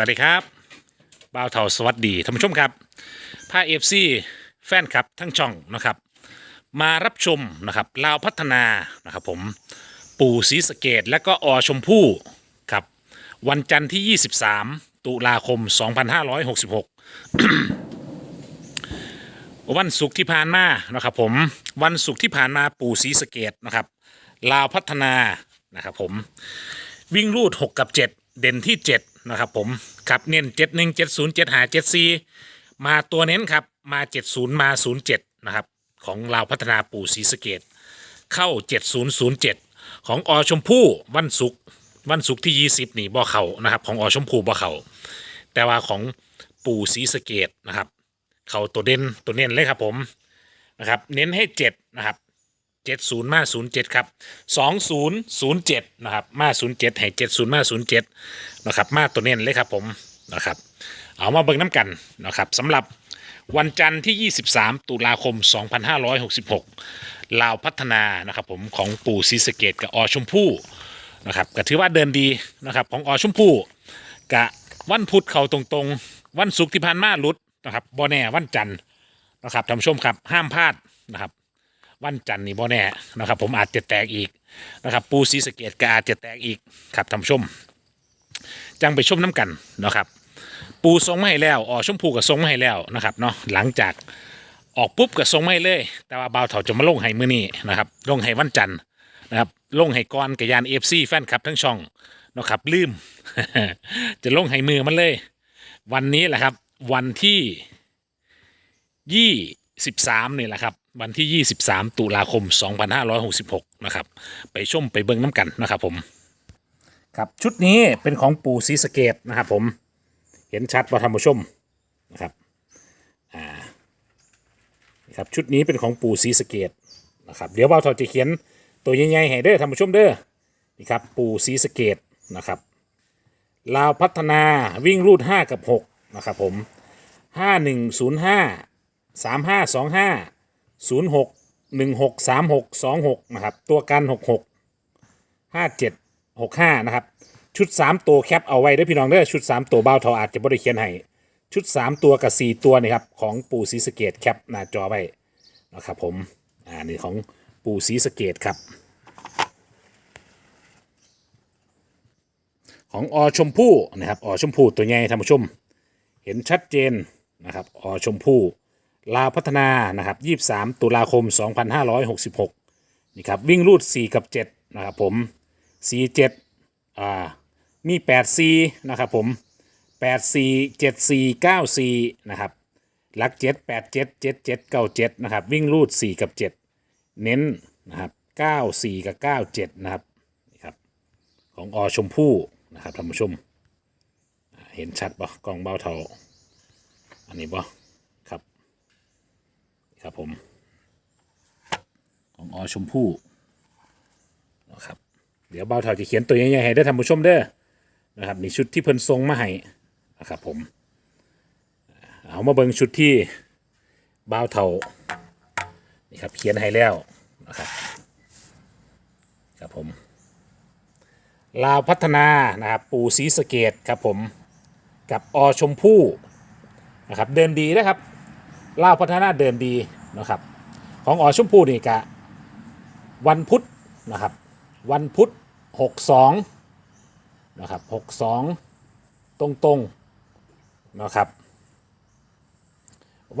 วัสดีครับบ่าวเถาสวัสดีท่านผู้ชมครับพาเอฟซีแฟนคลับทั้งช่องนะครับ มารับชมนะครับลาวพัฒนานะครับผมปู่ศรีสะเกดและก็อชมพู่ครับวันจันทร์ที่ 23 ตุลาคม 2566 วันศุกร์ที่ผ่านมานะครับผมวันศุกร์ที่ผ่านมาปู่ศรีสะเกดนะครับลาวพัฒนานะครับผมวิ่งรูด 6 กับ 7 เด่นที่ 7 นะครับผมครับเน้น7 1 7 0 7 5 7 4มาตัวเน้นครับมา70มา07นย์เจ็ดนะครับของเราวพัฒนาปู่ศรีสะเกดเข้า7007ของอชมพู่วันศุกร์วันศุกร์ที่20นี่บ่อเขานะครับ ของอชมพู่บ่อเขาแต่ว่าของปู่ศรีสะเกดนะครับ เขาตัวเด่นตัวเน้นเลยครับผมนะครับ เน้นให้7นะครับ เจ็ดศูนย์มาศูนย์เจ็ดครับสองศูนย์ศูนย์เจ็ดนะครับมาศูนย์เจ็ดให้เจ็ดศูนย์มาศูนย์เจ็ดนะครับมาตัวเน้นเลยครับผมนะครับเอามาเบิ่งน้ำกันนะครับสำหรับวันจันทร์ที่ 23 ตุลาคม 2566 ลาวพัฒนานะครับผมของปู่ศรีสเกดกับอชมพู่นะครับก็ถือว่าเดินดีนะครับของอชมพู่กะวันพุธเขาตรงๆ วันศุกร์ที่ผ่านมาลุดนะครับบอแน่วันจันทร์นะครับท่านผู้ชมครับห้ามพลาดนะครับ วันจันทร์นี่บ่แน่นะครับ ผมอาจจะแตกอีกนะครับ ปูซีสะเกตก็อาจจะแตกอีกครับท่านผู้ชม จังไปชมน้ำกันนะครับ ปูทรงมาให้แล้วอ๋อชมพูก็ทรงไม้แล้วนะครับเนาะหลังจากออกปุ๊บก็ทรงไมาให้เลย แต่ว่าบ่าวเถาจะมาลงให้มื้อนี้นะครับลงให้วันจันทร์นะครับลงให้ก่อนกับยานเอฟซีแฟนคลับทั้งช่องนะครับลืม จะลงให้มือมันเลย วันนี้แหละครับ วันที่ยี่สิบสามนี่แหละครับ วันที่ 23 ตุลาคม 2566 นะครับ ไปชมไปเบิ้งน้ำกันนะครับผม ครับชุดนี้เป็นของปู่ศรีสเกตนะครับผม เห็นชัดประธรรมชมนะครับ อ่าครับชุดนี้เป็นของปู่ศรีสเกตนะครับ เดี๋ยวเบาทอจะเขียนตัวใหญ่ๆให้เด้อธรรมชมเด้อ นี่ครับปู่ศรีสเกตนะครับลาวพัฒนาวิ่งรูด 5 กับ 6 นะครับผม 5105 3525 ศูนย์หกหนึ่งหกสามหกสองหกนะครับ ตัวกันหกหกห้าเจ็ดหกห้านะครับ ชุดสามตัวแคปเอาไว้เด้พี่น้องเด้อชุดสามตัวเบ้าเทาอาจจะบริเขียนให้ชุดสามตัวกับสี่ตัวนี่ครับของปู่ศรีสเกดแคปหน้าจอไว้นะครับผมอ่านี่ของปู่ศรีสเกดครับ ของอชมพู่นะครับอชมพู่ตัวใหญ่ท่านผู้ชม เห็นชัดเจนนะครับอชมพู่ ลาวพัฒนานะครับ23 ตุลาคม 2566นี่ครับวิ่งรูด 4 กับ 7 นะครับผม 4 7อ่ามี 8 4 นะครับผม 8 4 7 4 9 4 นะครับหลัก 7 8 7 7 7 9 7 นะครับ วิ่งรูด 4 กับ 7 เน้นนะครับ 9 4 กับ 9 7 นะครับนี่ครับ ของอชมพู่นะครับท่านผู้ชม เห็นชัดปะกล้องเบาเทาอันนี้ปะ ครับผม ของอชมพู่นะครับ เดี๋ยวเบาเทาจะเขียนตัวใหญ่ๆให้ได้ท่านผู้ชมเด้อนะครับนี่ชุดที่เพิ่นทรงมาให้นะครับผม เอามาเบิ่งชุดที่เบาเทานี่ครับเขียนให้แล้วนะครับครับผมลาวพัฒนานะครับปู่ศรีสะเกดครับผมกับอชมพู่นะครับเดินดีนะครับ ลาวพัฒนาเดินดีนะครับของออชมพูนี่กะวันพุธนะครับวันพุธ62นะครับ62ตรงตรงๆนะครับ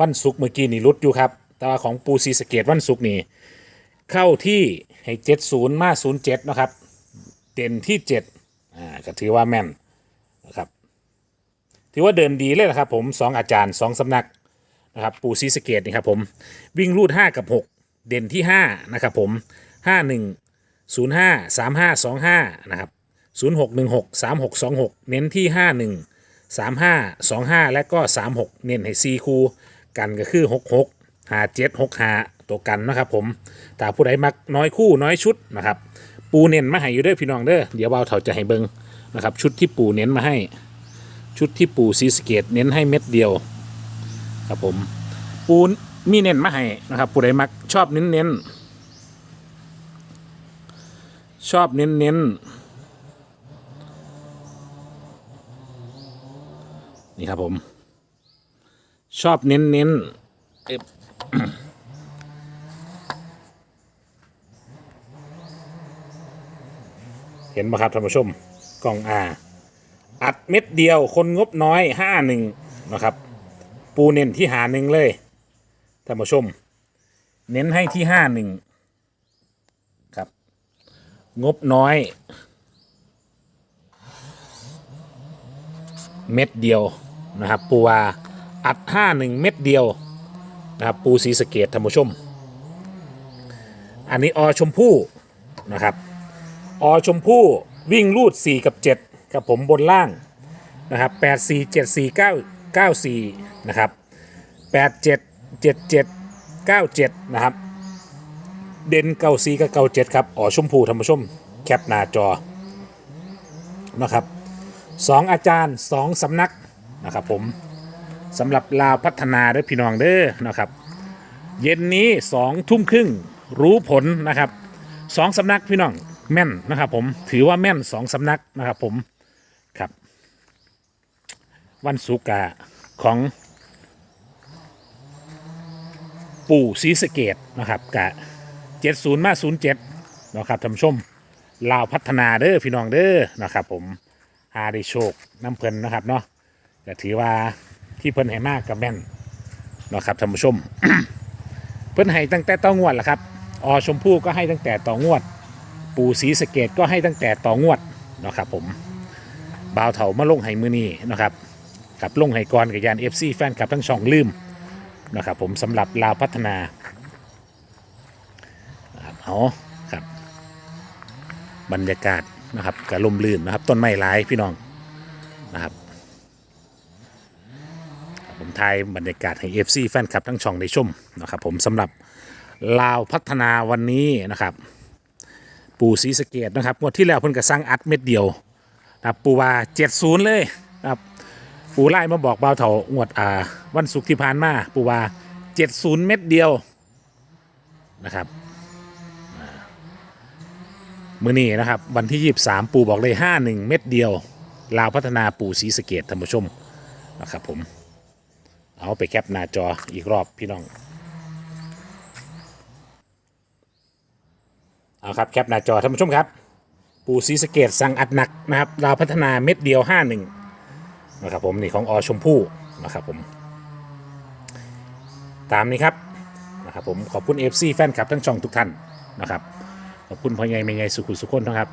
วันศุกร์เมื่อกี้นี่รุดอยู่ครับ แต่ว่าของปูซีสเกตวันศุกร์นี่เข้าที่ให้70มา07นะครับ เด่นที่7อ่าก็ถือว่าแม่นนะครับ ถือว่าเดินดีเลยนะครับผมสองอาจารย์สองสำนัก นะครับปูซีสเกตนี่ครับผมวิ่งรูด 5 กับ 6 เด่นที่ 5 นะครับผม 5 1 0 5 3 5 2 5 นะครับ 0 6 1 6 3 6 2 6 เน้นที่ 5 1 3 5 2 5 และก็ 3 6 เน้นให้ 4 คู่ กันก็คือ 6 6 5 7 6 5 ตัวกันนะครับผมถ้าผู้ใดมักน้อยคู่น้อยชุดนะครับ ปูเน้นมาให้อยู่ด้อพี่น้องเด้อเดี๋ยวเบาเถาจะให้เบิงนะครับ ชุดที่ปูเน้นมาให้ ชุดที่ปูซีสเกตเน้นให้เม็ดเดียว ครับผมปูมีเน้นมาให้นะครับผู้ใดมักชอบเน้นเน้นๆชอบเน้นเน้นๆนี่ครับผม ชอบเน้นเน้นเอ๊เห็นไหมครับท่านผู้ชมกล่องอาอัดเม็ดเดียวคนงบน้อยห้าหนึ่งนะครับ ปูเน้นที่หาหนึ่งเลยท่านผู้ชม เน้นให้ที่ห้าหนึ่งครับ งบน้อย เม็ดเดียวนะครับ ปูวาอัดห้าหนึ่งเม็ดเดียวนะครับปูสีสะเกตท่านผู้ชม อันนี้อชมพู่นะครับอชมพู่วิ่งลูด 4 กับ 7 กับผมบนล่างนะครับ8 4 7 4 9 9 4นะครับ8 7 7 7 9 7นะครับเด่นเก้าสีกับเก้าเจ็ดครับอ๋อชมพู่ท่านผู้ชมแคปหน้าจอนะครับสองอาจารย์สองสำนักนะครับผมสำหรับลาวพัฒนาเด้อพี่น้องเด้อนะครับเย็นนี้สองทุ่มครึ่งรู้ผลนะครับสองสำนักพี่น้องแม่นนะครับผมถือว่าแม่นสองสำนักนะครับผม วันสุกาของ ปู่ศรีสเกตนะครับกะเจ็ดศูนย์มาศูนย์เจ็ดนะครับท่านชมลาวพัฒนาเด้อพี่น้องเด้อนะครับ ผมหาได้โชคน้ำเพลินนะครับเนาะก็ถือว่าที่เพิ่นให้มากกับแม่นนะครับท่านผู้ชม เพิ่นให้ตั้งแต่ต่องวดแหละครับอชมพู่ก็ให้ตั้งแต่ต่องวด ปู่ศรีสเกตก็ให้ตั้งแต่ต่องวดนะครับผมบ่าวเถามาลงให้มือนี้นะครับ กับลงให้ก่อนกับยานเอฟซีแฟนคลับทั้งช่องลืมนะครับผมสำหรับลาวพัฒนาครับเอาครับบรรยากาศนะครับกระลมลื่นนะครับ ต้นไม้หลายพี่น้องนะครับผมทายบรรยากาศให้ FC แฟนคลับทั้งช่องได้ชมนะครับผมสำหรับลาวพัฒนาวันนี้นะครับ ปูศรีสเกดนะครับงวดที่แล้วเพิ่นก็สั่งอัดเม็ดเดียวนะปูว่า70เลยนะครับ ปูไล่มาบอกเบาเถางวดอ่า วันศุกร์ที่ผ่านมาปูว่า70เม็ดเดียวนะครับมือนี้นะครับ วันที่23ปูบอกเลย51เม็ดเดียว ลาวพัฒนาปูศรีสะเกดท่านผู้ชมนะครับผม เอาไปแคปหน้าจออีกรอบพี่น้อง เอาครับแคปหน้าจอท่านผู้ชมครับ ปูซีสะเกตสั่งอัดหนักนะครับเราวพัฒนาเม็ดเดียว5 1น นะครับผมนี่ของอชมพู่นะครับผมตามนี้ครับนะครับผมขอบคุณ FC แฟนคลับทั้งช่องทุกท่านนะครับขอบคุณพ่อใหญ่แม่ใหญ่สุขุสุขคนนะครับ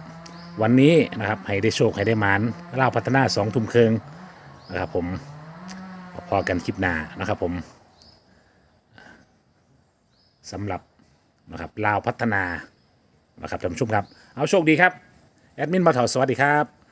วันนี้นะครับให้ได้โชคให้ได้หมานเล่าวพัฒนาสองทุ่มเคืองนะครับผมพอกันคลิปหน้านะครับผมสำหรับนะครับลาวพัฒนานะครับท่านผู้ชมครับ เอาโชคดีครับ แอดมินมาถอสวัสดีครับ